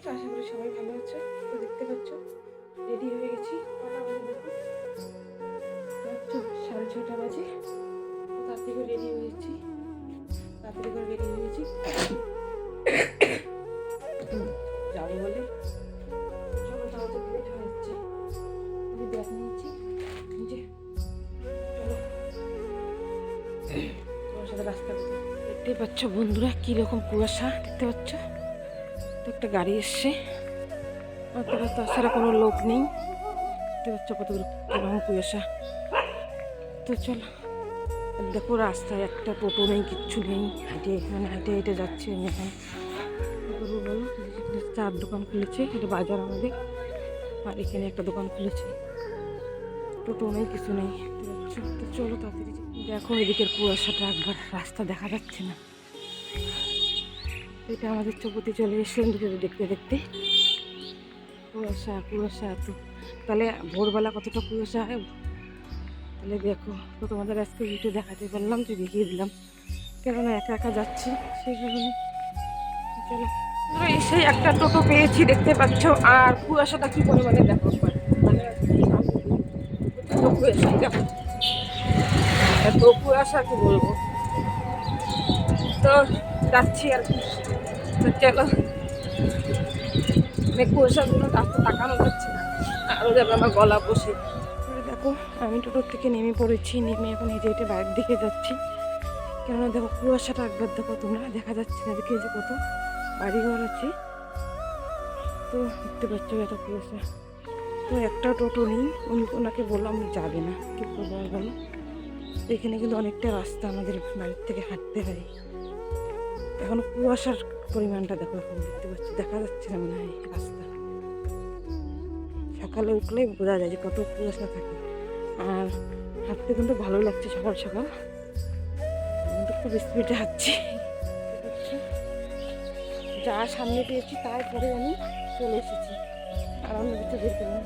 আছো আশা করি সবাই ভালো আছো, তো দেখতে পাচ্ছ রেডি হয়ে গেছি। সাড়ে ছটা বাজে তার থেকে রেডি হয়েছি তাড়াতাড়ি করে রেডি হয়ে গেছি। যাব বলে। হয়ে সাথে রাস্তা দেখতে পাচ্ছ বন্ধুরা, কীরকম কুয়াশা, দেখতে পাচ্ছ? তো একটা গাড়ি এসছে। তাছাড়া কোনো লোক নেই। দেখতে পাচ্ছ কতগুলো কীরকম তো চলো, দেখো রাস্তায় একটা টোটো নেই, কিচ্ছু নেই। হেঁটে মানে হেঁটে হেঁটে যাচ্ছি আমি এখন। চার দোকান খুলেছে, এটা বাজার আমাদের। আর এখানে একটা দোকান খুলেছে। টোটো নেই, কিছু নেই। তো চলো তাড়াতাড়ি দেখো এদিকের কুয়াশাটা একবার রাস্তা দেখা যাচ্ছে না। এটা আমাদের চৌপতি চলে এসেছিলাম দুটো দেখতে দেখতে। কুয়াশা কুয়াশা এত। তাহলে ভোরবেলা কতটা কুয়াশা হয়? তাহলে দেখো, তো তোমাদের আজকে ভিডিও দেখাতে পারলাম, তো দেখিয়ে দিলাম। কেননা একা একা যাচ্ছি, সেই কারণে। চলো। এসে একটা টোটো পেয়েছি, দেখতে পাচ্ছ। আর কুয়াশাটা কি পরিমাণে দেখো। মানে দেখো। এত কুয়াশা কি বলব? তো যাচ্ছি আর কি। তো রাস্তা তাকানো যাচ্ছে আরও যাবে আমার গলা বসে। দেখো, আমি টোটোর থেকে নেমে পড়েছি, নেমে এখন হেঁটে হেঁটে বাইরের দিকে যাচ্ছি। কেননা দেখো, কুয়াশাটা একবার দেখো তোমরা, দেখা যাচ্ছে না দেখে যে কত বাড়িঘর আছে। তো দেখতে পাচ্ছ এত কুয়াশা। তো একটা টোটো নেই, উনি ওনাকে বললাম যাবে না, কী করব আর বলো। এখানে কিন্তু অনেকটা রাস্তা আমাদের বাড়ির থেকে হাঁটতে হয়। এখন কুয়াশার পরিমাণটা দেখো এখন দেখতে পাচ্ছি। দেখা যাচ্ছে না, মনে হয় রাস্তা। সকালে উঠলেই বোঝা যায় যে কত কুয়াশা থাকে। আর হাঁটতে কিন্তু ভালো লাগছে সকাল সকাল। কিন্তু খুব স্পিডে হাঁটছি। যা সামনে পেয়েছি তারপরে আমি চলে এসেছি। আর আমি কিছু দেখতে পাই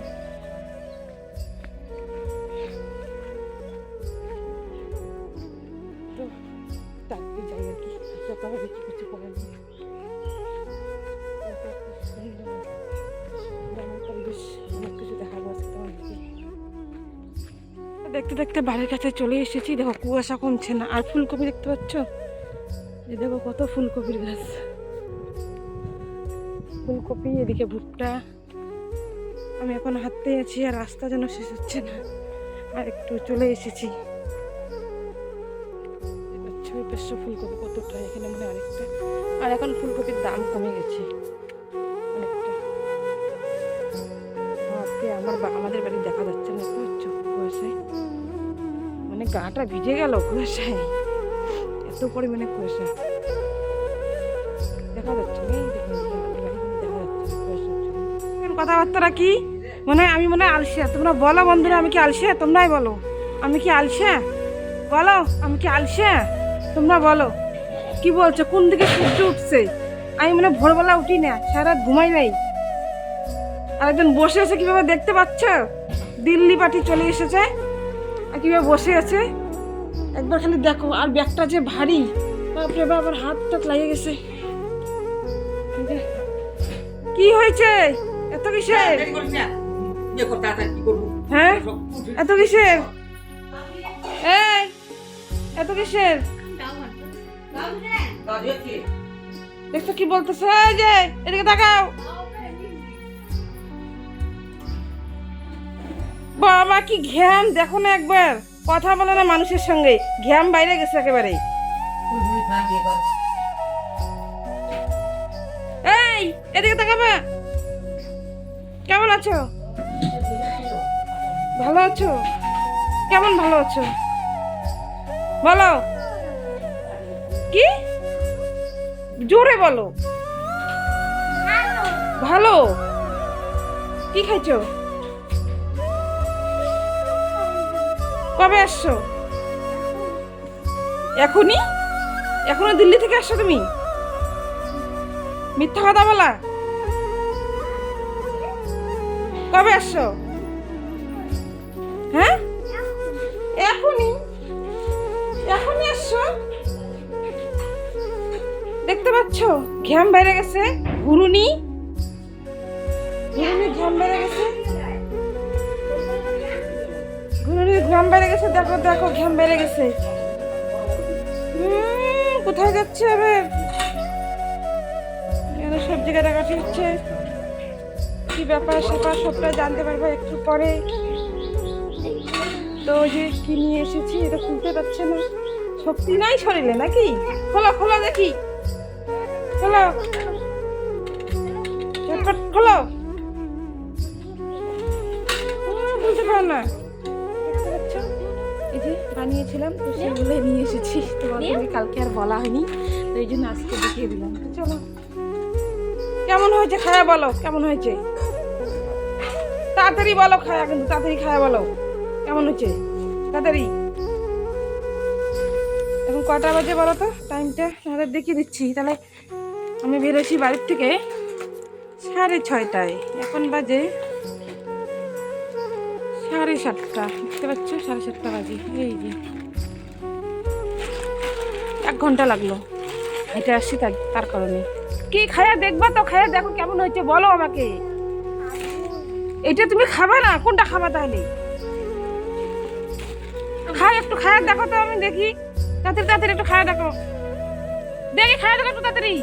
তো তারপরে যাই আর কি। যত হবে কিছু করার নেই। দেখতে দেখতে বাড়ির কাছে চলে এসেছি। দেখো, কুয়াশা কমছে না। আর ফুলকপি দেখতে পাচ্ছ? এই দেখো, কত ফুলকপির গাছ। ফুলকপি, এদিকে ভুট্টা। আমি এখন হাঁটতে আছি আর রাস্তা যেন শেষ হচ্ছে না। আর একটু চলে এসেছি। ফুলকপি কতটা? এখানে মানে আরেকটা আর এখন ফুলকপির দাম কমে গেছে। অনেকটা। আমার আমাদের বাড়ি দেখা যাচ্ছে না, দেখতে পাচ্ছ? মানে গাটা ভিজে গেল কুয়াশায়। এত পরিমাণে কুয়াশা। দেখা যাচ্ছে কথাবার্তাটা কি? মানে আমি মনে হয় আলসিয়া। তোমরা বলো বন্ধুরা, আমি কি আলসিয়া? তোমরাই বলো। আমি কি আলসিয়া? বলো, আমি কি আলসিয়া? তোমরা বলো। কি বলছো? কোন দিকে সূর্য উঠছে? আমি মানে ভোরবেলা উঠি না সারা ঘুমাই নাই। আর একজন বসে আছে, কীভাবে দেখতে পাচ্ছ? দিল্লি পার্টি চলে এসেছে। কীভাবে বসে আছে। একবার খালি দেখো আর ব্যাগটা যে ভারী বাপরে বাপ আর হাত টাত লাগিয়ে গেছে। কি হয়েছে? এত কিসের? করিস না। ইয়ে কর তাড়াতাড়ি কি হ্যাঁ? এত কিসের? এই এত। দেখছ কি বলতেছে? এই যে এদিকে তাকাও। বাবা, কি ঘ্যাম। দেখো না একবার। কথা বলে না মানুষের সঙ্গে। ঘ্যাম বাইরে গেছে একেবারে। এই, এদিকে তাকাবে। কেমন আছো? ভালো আছো? কেমন ভালো আছো? বলো। কি? জোরে বলো। ভালো। কি খাইছো? কবে আসছো? এখনই? এখনও দিল্লি থেকে আসছো তুমি? মিথ্যা কথা বলা। কবে আসছো? হ্যাঁ? এখনই? এখনই আসছো? দেখতে পাচ্ছ? ঘ্যাম বাইরে গেছে, ঘুরুনি। বেড়ে গেছে। গেছে দেখো দেখো, ঘাম বেড়ে গেছে। কোথায় যাচ্ছে এখানে সবজি কাটাকাটি হচ্ছে কি ব্যাপার স্যাপার সবটা জানতে পারব একটু পরে। তো যে কি নিয়ে এসেছি, এটা খুলতে পারছে না। শক্তি নাই শরীরে, নাকি? খোলো খোলো দেখি। খোলো। খোলো। খুলতে পারো না। যে বানিয়েছিলাম, তো সেগুলো নিয়ে এসেছি। তোমাদের কালকে আর বলা হয়নি, তো এই জন্য আজকে দেখিয়ে দিলাম। চলো। কেমন হয়েছে খায়া বলো? কেমন হয়েছে? তাড়াতাড়ি বলো খায়া, কিন্তু তাড়াতাড়ি খায়া বলো। কেমন হয়েছে? তাড়াতাড়ি। এখন কটা বাজে বলো তো? টাইমটা আমাদের দেখিয়ে দিচ্ছি। তাহলে আমি বেরোছি বাড়ির থেকে সাড়ে ছয়টায়। এখন বাজে সাড়ে সাতটা। দেখতে পাচ্ছ? সাড়ে সাতটা বাজে। এই যে। এক ঘণ্টা লাগল। হেঁটে আসছি তার তার কারণে। কি খায়া দেখবা তো? খায়া দেখো কেমন হয়েছে, বলো আমাকে। এটা তুমি খাবা না? কোনটা খাবা তাহলে? খাই একটু খায়া দেখো তো আমি দেখি। তাড়াতাড়ি তাড়াতাড়ি একটু খায়া দেখো। দেখি, খায়া দেখো একটু তাড়াতাড়ি।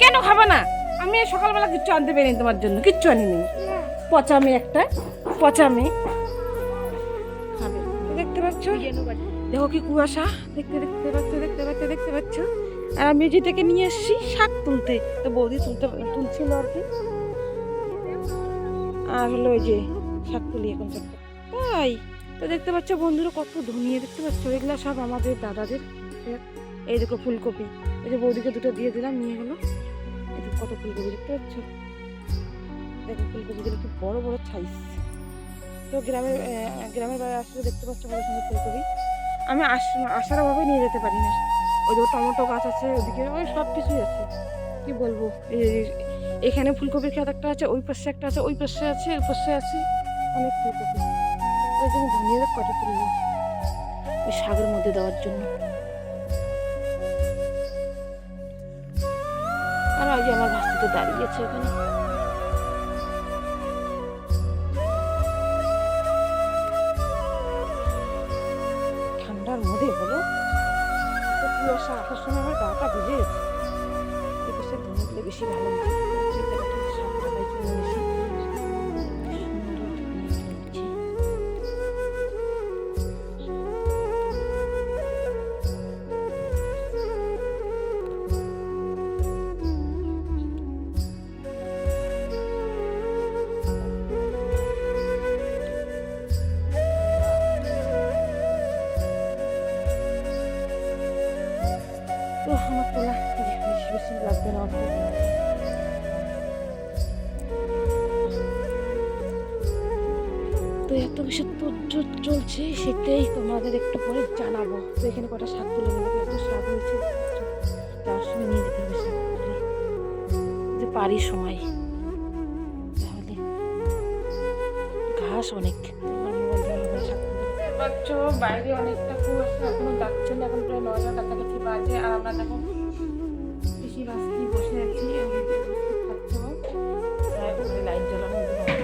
কেন খাবা না? আমি সকালবেলা কিচ্ছু আনতে পারিনি তোমার জন্য। কিচ্ছু আনিনি। পচা মেয়ে একটা পচা মেয়ে দেখতে পাচ্ছ? দেখো কি কুয়াশা। দেখতে দেখতে পাচ্ছ দেখতে পাচ্ছ দেখতে পাচ্ছ। আর আমি থেকে নিয়ে এসেছি শাক তুলতে। তো বৌদি তুলতে, তুলছিল আর কি। আর হলো ওই যে শাক তুলি এখন। তাই। তো দেখতে পাচ্ছ বন্ধুরা কত ধনিয়ে দেখতে পাচ্ছ? এগুলো সব আমাদের দাদাদের। এই দেখো ফুলকপি। এই যে বৌদিকে দুটো দিয়ে দিলাম, নিয়ে গেলো। কত ফুলকপি, দেখতে পাচ্ছ? দেখো ফুলকপিগুলো কি বড় বড় সাইজ তো গ্রামের গ্রামের বাইরে আসলে দেখতে পাচ্ছ কত সুন্দর ফুলকপি আমি আস আসার অভাবে নিয়ে যেতে পারি না। ওই যে টমেটো গাছ আছে, ওদিকে ওই সব কিছুই আছে। কি বলব? এখানে ফুলকপির খেত একটা আছে, ওই পাশে একটা আছে, ওই পাশে আছে ওই পাশে আছে। অনেক ফুলকপি ওই জন্য ধনিয়া কটা তুলবো? ওই শাকের মধ্যে দেওয়ার জন্য। আর ওই যে আমার ভাস্তিতে দাঁড়িয়েছে ওখানে বেশি ভালো পাচ্ছ। বাইরে অনেকটা কুয়াশা, এখনও যাচ্ছে না, এখন প্রায় নয়টা কাছাকাছি বাজে। আর আমরা দেখো বেশি বাসি বসে আছি লাইট জ্বালানো ওই জন্য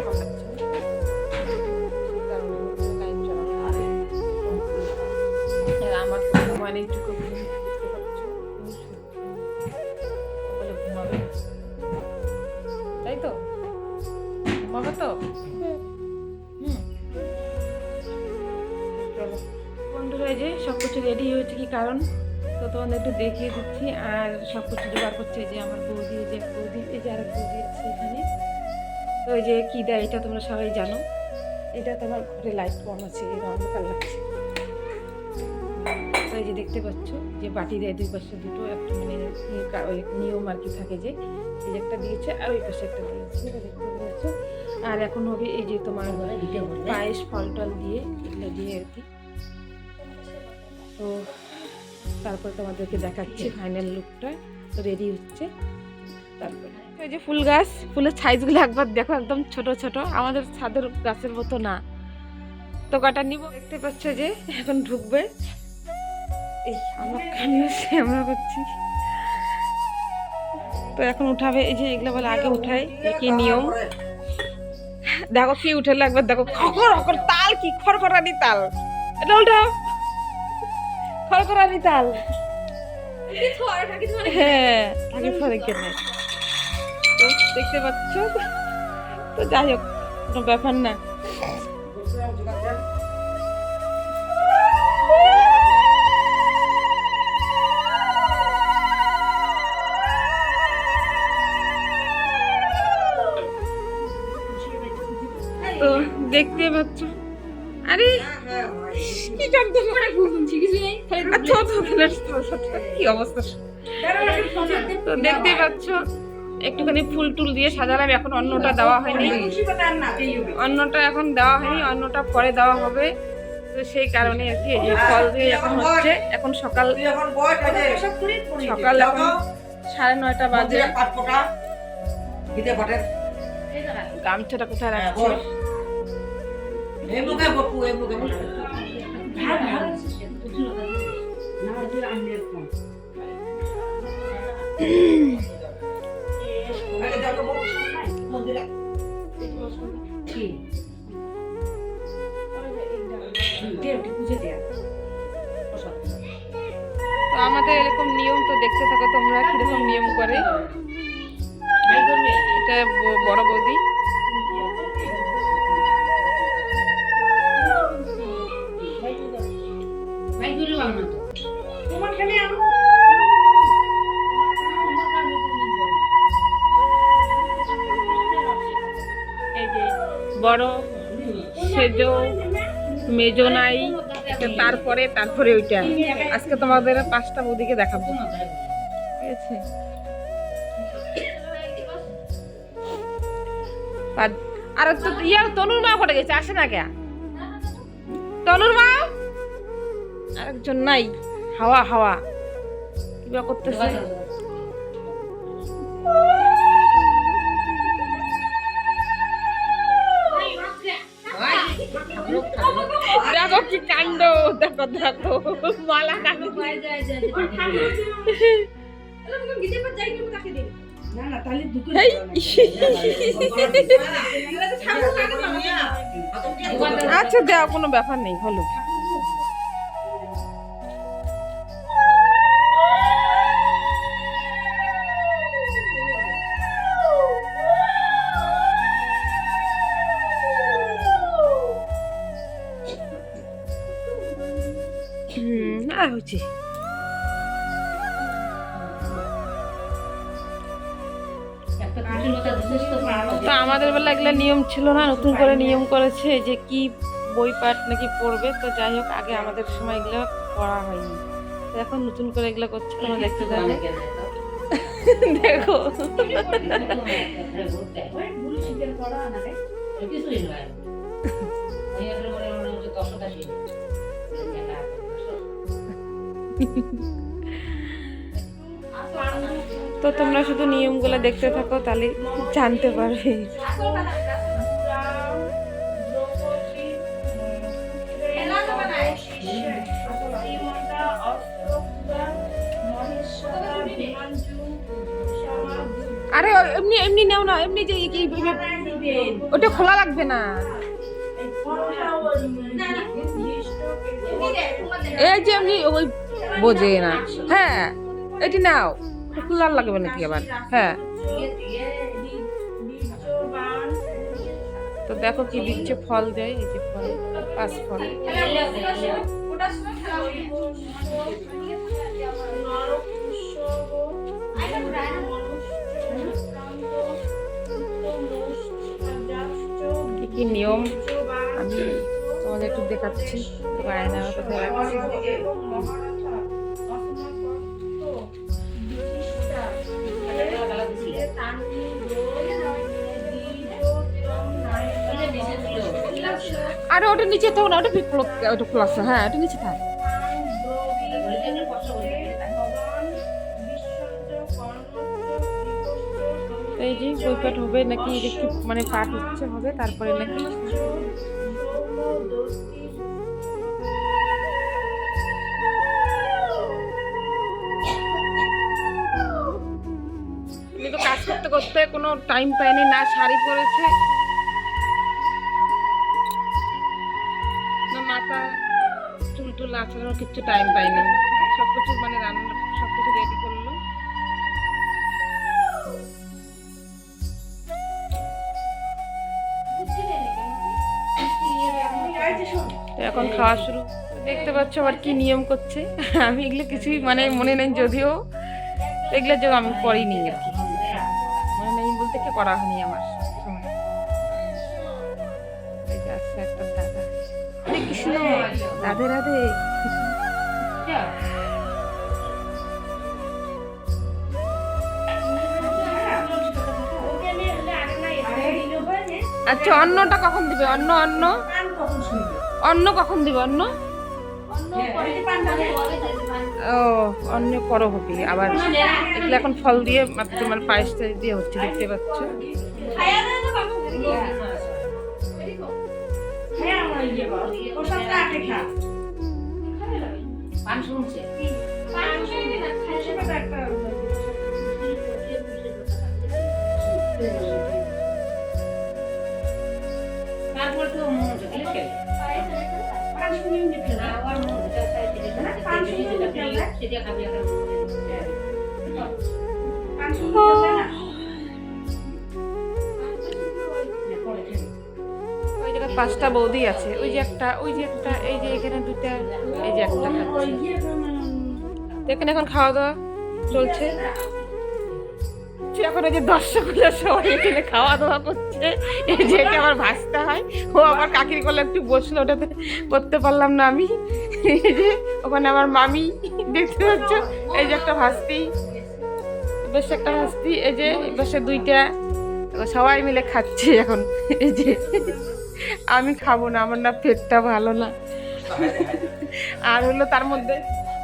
অনেক ভালো কারণ তো তোমাদের একটু দেখিয়ে দিচ্ছি আর সব কিছু জোগাড় করছে যে আমার বৌদি এই যে বৌদি এই যে আরেক বৌদি আছে এখানে। তো এই যে কী দেয় এটা তোমরা সবাই জানো। এটা তোমার ঘরে লাইট কম আছে অন্ধকার লাগছে। তো এই যে দেখতে পাচ্ছ যে বাটি দেয় দুই পাশে দুটো একটা মানে নিয়ম আর কি থাকে যে এই যে একটা দিয়েছে আর ওই পাশে একটা দিয়েছে এটা দেখতে পাচ্ছ। আর এখন হবে এই যে তোমার পায়েস ফল টল দিয়ে এগুলো দিয়ে আর কি। তো তারপর তোমাদেরকে দেখাচ্ছি ফাইনাল লুকটা তো রেডি হচ্ছে। তারপরে। ওই যে ফুল গাছ ফুলের সাইজগুলো একবার দেখো একদম ছোট ছোট। আমাদের ছাদের গাছের মতো না। তো কটা নিব? দেখতে পাচ্ছ যে এখন ঢুকবে। এই আমার কান্না আমরা করছি। তো এখন উঠাবে। এই যে এগুলো বলে আগে উঠাই কি নিয়ম? দেখো কি উঠেলো একবার দেখো খড় খড় তাল কি খড়খড়ানি তাল। এটা উল্টাও। খড়খড়ানি তাল। হ্যাঁ আগে পরে কেনে তো দেখতে পাচ্ছ? তো যাই হোক কোনো ব্যাপার না। তো দেখতে পাচ্ছ? আরে কি অবস্থা? তো দেখতে পাচ্ছ একটুখানি ফুল টুল দিয়ে সাজালাম এখন অন্নটা দেওয়া হয়নি। অন্নটা এখন দেওয়া হয়নি অন্নটা পরে দেওয়া হবে। তো সেই কারণে আর কি এই ফল দিয়ে এখন হচ্ছে। এখন সকাল সকাল এখন সাড়ে নয়টা বাজে। গামছাটা কোথায় রাখছে আমাদের এরকম নিয়ম তো দেখতে থাকো তোমরা কীরকম নিয়ম করে। এটা বড় বৌদি। বড় সেজো মেজো নাই তারপরে তারপরে ওইটা। আজকে তোমাদের পাঁচটা বৌদিকে দেখাবো। ঠিক আছে আর- আর তো ইয়ার তনুর মা পড়ে গেছে আসে না কে? তনুর মা? আরেকজন নাই। হাওয়া হাওয়া। কিবা করতেছে। দেখো কি কাণ্ড, দেখো দেখো। মালা কাণ্ড। আচ্ছা দেওয়া কোনো ব্যাপার নেই, হলো। ছিল না নতুন করে নিয়ম করেছে যে কি বই পাঠ নাকি পড়বে তো যাই হোক আগে আমাদের সময় এগুলো পড়া হয়নি। তো এখন নতুন করে এগুলো করছে তোমরা দেখতে যাবে দেখো। তো তোমরা শুধু নিয়মগুলো দেখতে থাকো তাহলে জানতে পারবে। এমনি নেও না, এমনি যে কি ওটা খোলা লাগবে না। এই যে এমনি ওই বোঝে না। হ্যাঁ এটি নাও। খোলা লাগবে নাকি আবার? হ্যাঁ। তো দেখো কি দিচ্ছে ফল দেয়, এই যে ফল পাঁচ ফল একটু দেখাচ্ছি আয়না রাখছি আরে ওটা নিচে থাকো না ওটা বিপ্লব ওটা আছে, হ্যাঁ ওটা নিচে থাক। এই যে বইপাঠ হবে নাকি মানে পাঠ হচ্ছে হবে তারপরে নাকি তুমি তো করতে কোনো টাইম পায়নি না শাড়ি পরেছে। না মাথা, চুল টুল আঁচড়ানোর কিচ্ছু টাইম পাইনি। সব কিছু মানে রান্না সব কিছু রেডি করল এখন খাওয়া শুরু। দেখতে পাচ্ছ আবার কি নিয়ম করছে। আমি এগুলো কিছুই মানে মনে নেই, যদিও। এগুলো যে আমি করিনি আর কি। নেই করা হয়নি আমার সময়। এই একটা দাদা। হরে কৃষ্ণ। রাধে রাধে। আচ্ছা অন্নটা কখন দিবে? অন্ন অন্ন? অন্ন কখন দিবে? অন্ন? ও অন্য হবে আবার এগুলো এখন ফল দিয়ে তোমার পায়েস টায়েস দিয়ে হচ্ছে দেখতে পাচ্ছ। তারপর তো মন খেলে ওই জায়গায় পাঁচটা বৌদি আছে, ওই যে একটা, ওই যে একটা, এই যে এখানে দুটা, এই যে একটা। এখানে এখন খাওয়া দাওয়া চলছে এখন ওই যে দর্শকগুলো সবাই এখানে খাওয়া দাওয়া করছে, এই যে এটা আমার ভাসতে হয়। ও আমার কাকির কোলে একটু বসল, ওটাতে করতে পারলাম না আমি। এই যে ওখানে আমার মামি দেখতে পাচ্ছ, এই যে একটা ভাস্তি। বেশ একটা ভাস্তি, এই যে বেশে দুইটা। সবাই মিলে খাচ্ছে এখন, এই যে। আমি খাব না, আমার না পেটটা ভালো না। আর হলো তার মধ্যে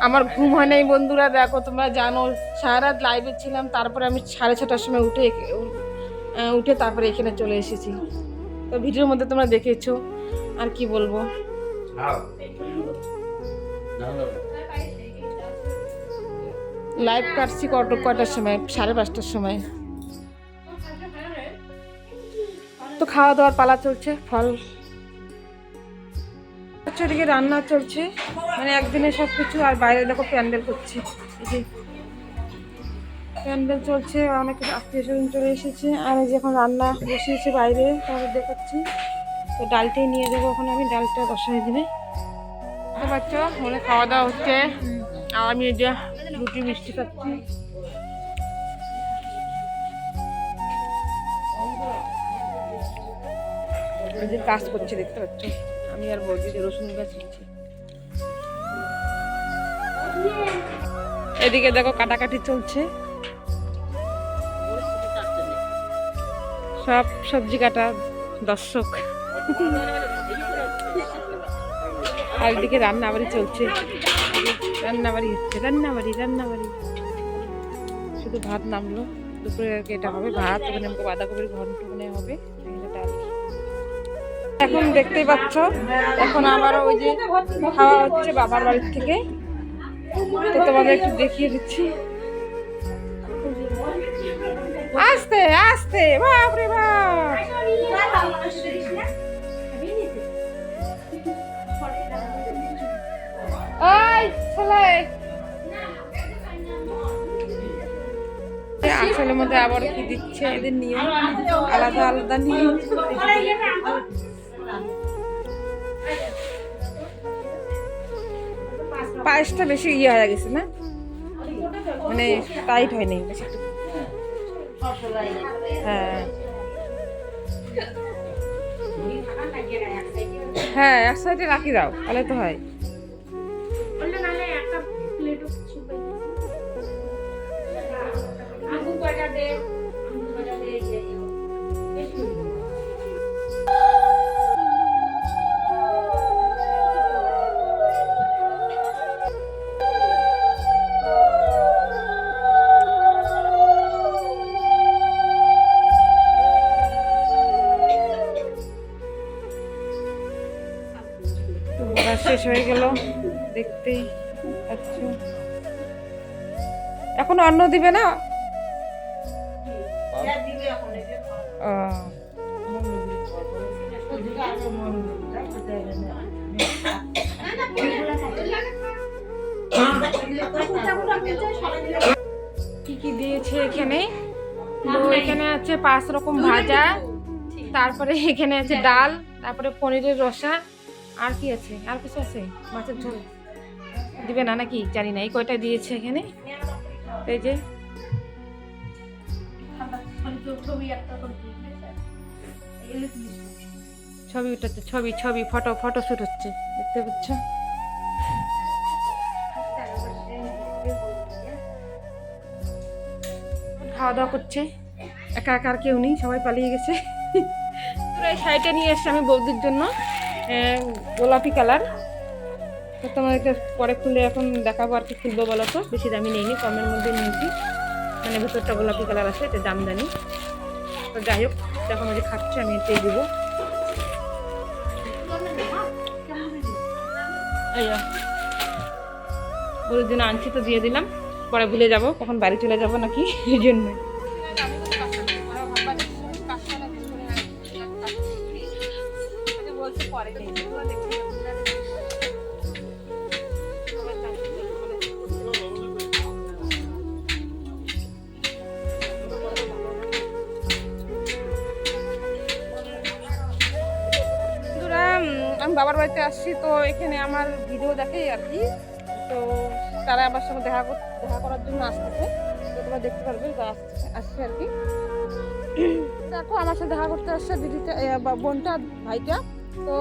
আমার ঘুম হয় নাই বন্ধুরা দেখো তোমরা জানো সারা রাত লাইভে ছিলাম তারপরে আমি সাড়ে ছটার সময় উঠে উঠে তারপরে এখানে চলে এসেছি। তো ভিডিওর মধ্যে তোমরা দেখেছ আর কি বলব? লাইভ কাটছি কত কয়টার সময়? সাড়ে পাঁচটার সময়। তো খাওয়া দাওয়ার পালা চলছে ফল। ওদিকে রান্না চলছে। মানে একদিনে সব কিছু আর বাইরে দেখো প্যান্ডেল করছে। এই যে প্যান্ডেল চলছে, অনেক আত্মীয় স্বজন চলে এসেছে। আর এই যে এখন রান্না বসিয়েছে বাইরে, তাহলে দেখাচ্ছি। তো ডালটাই নিয়ে যাব ওখানে আমি, ডালটা বসাই দিবে। বুঝতে পারছ মনে খাওয়া দাওয়া হচ্ছে। আর আমি এই যে রুটি, মিষ্টি খাচ্ছি। কাজ করছে, দেখতে পাচ্ছ? আমি আর বৌদি রসুন গাছ ছিঁড়ছি এদিকে দেখো কাটাকাটি চলছে। সব সবজি কাটা দর্শক। আর এদিকে রান্নাবাড়ি চলছে। রান্নাবাড়ি হচ্ছে, রান্নাবাড়ি রান্নাবাড়ি। শুধু ভাত নামলো। দুপুরে এটা হবে, ভাত ওখানে বাঁধাকপির ঘন্ট ওখানে হবে এখন দেখতেই পাচ্ছ, এখন আবার ওই যে খাওয়া হচ্ছে বাবার বাড়ির থেকে। তো তোমাদের একটু দেখিয়ে দিচ্ছি। আস্তে আস্তে, বাপরে বাপ। ওই ছেলে। আসলের মধ্যে আবার কি দিচ্ছে? এদের নিয়ম আলাদা আলাদা নিয়ম। পায়েসটা বেশি ইয়ে হয়ে গেছে না? মানে টাইট হয়নি বেশি হ্যাঁ। হ্যাঁ এক সাইডে রাখি দাও, তাহলে তো হয়। শেষ হয়ে গেল। দেখতেই পাচ্ছ। এখন অন্ন দিবে না? কি কি দিয়েছে এখানে? তো এখানে আছে পাঁচ রকম ভাজা, তারপরে এখানে আছে ডাল, তারপরে পনিরের রসা আর কি আছে? আর কিছু আছে? মাছের ঝোল। দিবে না নাকি? জানি না। এই কয়টা দিয়েছে এখানে? এই যে। ছবি উঠাচ্ছে ছবি ছবি, ফটো ফটো শুট হচ্ছে। দেখতে পাচ্ছ? খাওয়া দাওয়া করছে। একা একা আর কেউ নেই, সবাই পালিয়ে গেছে। এই শাড়িটা নিয়ে এসছি আমি বৌদির জন্য। গোলাপি কালার। তো তোমাদেরকে পরে খুলে এখন দেখাবো আর কি খুলবো বলো তো। বেশি দামি নেইনি কমের মধ্যে নিয়েছি। মানে ভেতরটা গোলাপি কালার আছে, এটা দাম জানি তো যাই হোক, যখন ওই খাচ্ছে, আমি এটাই দেবো। যা। জন্য আনছি তো দিয়ে দিলাম। পরে ভুলে যাব, কখন বাড়ি চলে যাব নাকি, এই জন্য। আসছি তো এখানে আমার ভিডিও দেখে আর কি। তো তারা আমার সঙ্গে দেখা দেখা করার জন্য আসতেছে। তো তোমরা দেখতে পারবে আসছে- আসছে আর কি। দেখো আমার সাথে দেখা করতে আসছে দিদিটা বোনটা ভাইটা। তো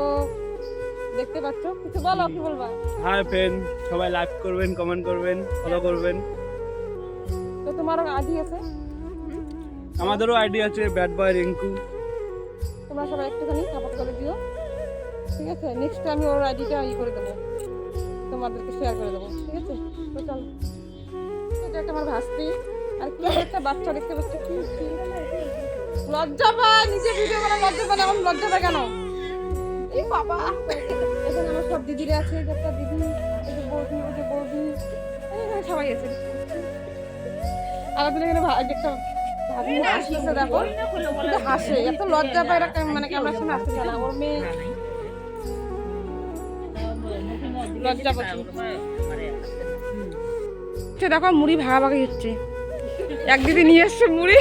দেখতে পাচ্ছ কিছু বলো কি বলবা? হাই ফ্রেন্ড সবাই লাইক করবেন কমেন্ট করবেন ফলো করবেন। তো তোমারও আদি আছে? আমাদেরও আইডি আছে ব্যাড বয় রিঙ্কু। তোমরা সবাই একটুখানি সাপোর্ট করে দিও। ঠিক আছে? নেক্সট আমি ওর আইডিটা ই করে দেবো। তোমাদেরকে শেয়ার করে দেবো ঠিক আছে? তো চলো। এটা একটা আমার ভাস্তি। আর কি একটা বাচ্চা দেখতে পাচ্ছি। কি? লজ্জা পায় নিজে ভিডিও করা লজ্জা পায় না, আমার লজ্জা পায় কেন? এই বাবা। এখানে আমার সব দিদিরা আছে একটা দিদি এই যে বৌদি ওই যে বৌদি। এখানে সবাই আছে। আমাদের এখানে একটা আসতেছে দেখো। হাসে এত লজ্জা পায় মানে ক্যামেরার সামনে আসতে চায় না। ওর মেয়ে লজ্জা দেখো মুড়ি ভাগাভাগি হচ্ছে। এক দিদি নিয়ে এসছে মুড়ি।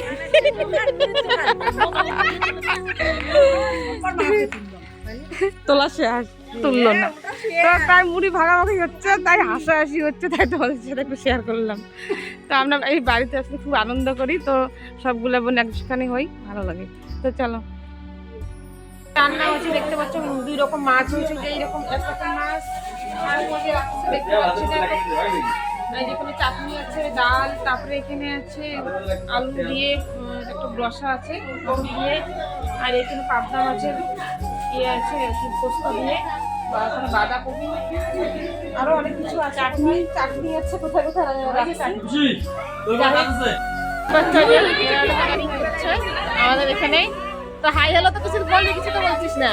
তোলা শেষ তুললো না। তো তাই মুড়ি ভাগাভাগি হচ্ছে তাই হাসাহাসি হচ্ছে তাই তোমাদের সাথে একটু শেয়ার করলাম। তো আমরা এই বাড়িতে আসলে খুব আনন্দ করি তো সবগুলো বোন একখানে হই ভালো লাগে। তো চলো। রান্না হচ্ছে দেখতে পাচ্ছ দুই রকম মাছ হয়েছে যে এইরকম এক রকম মাছ। আর রাখছে দেখতে পাচ্ছি না এই যেখানে চাটনি আছে ডাল তারপরে এখানে আছে আলু দিয়ে উম, একটা রসা আছে দিয়ে। আর এখানে পাবদা মাছের ইয়ে আছে পোস্ত দিয়ে বা এখানে বাঁধাকপি। আরও অনেক কিছু আছে। চাটনি? চাটনি আছে কোথায় কোথায় রাখছে আমাদের এখানে তো হাই হ্যালো তো কিছু বলবি কিছু তো বলছিস না।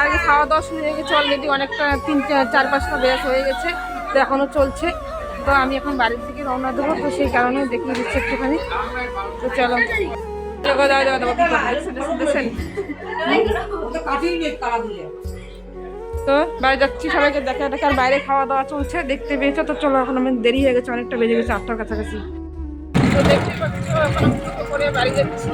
আগে খাওয়া দাওয়া শুরু হয়ে গেছে অলরেডি অনেকটা তিন চার- পাঁচটা বেশ হয়ে গেছে তো এখনও চলছে। তো আমি এখন বাড়ির থেকে রওনা দেবো তো সেই কারণে দেখিয়ে দিচ্ছি একটুখানি। তো চলো। দেখো? তো বাড়ি যাচ্ছি সবাইকে দেখা দেখার বাইরে খাওয়া দাওয়া চলছে দেখতে পেয়েছ? তো চলো এখন আমি দেরি হয়ে গেছে অনেকটা বেজে গেছে আটটার কাছাকাছি। তো দেখতে পাচ্ছ এখন করে বাড়ি যাচ্ছি।